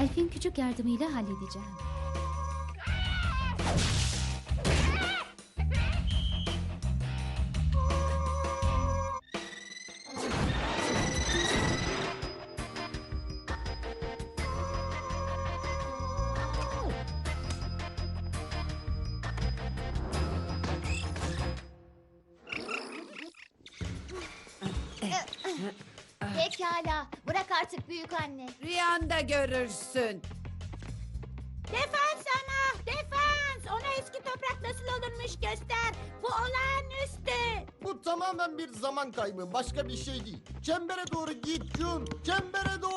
Elfin küçük yardımıyla halledeceğim. Pekala. Bırak artık büyük anne. Rüyanda görürsün. Defans sana! Defans! Ona eski toprak nasıl olurmuş göster. Bu olağanüstü. Bu tamamen bir zaman kaybı. Başka bir şey değil. Çembere doğru git Jun. Çembere doğru.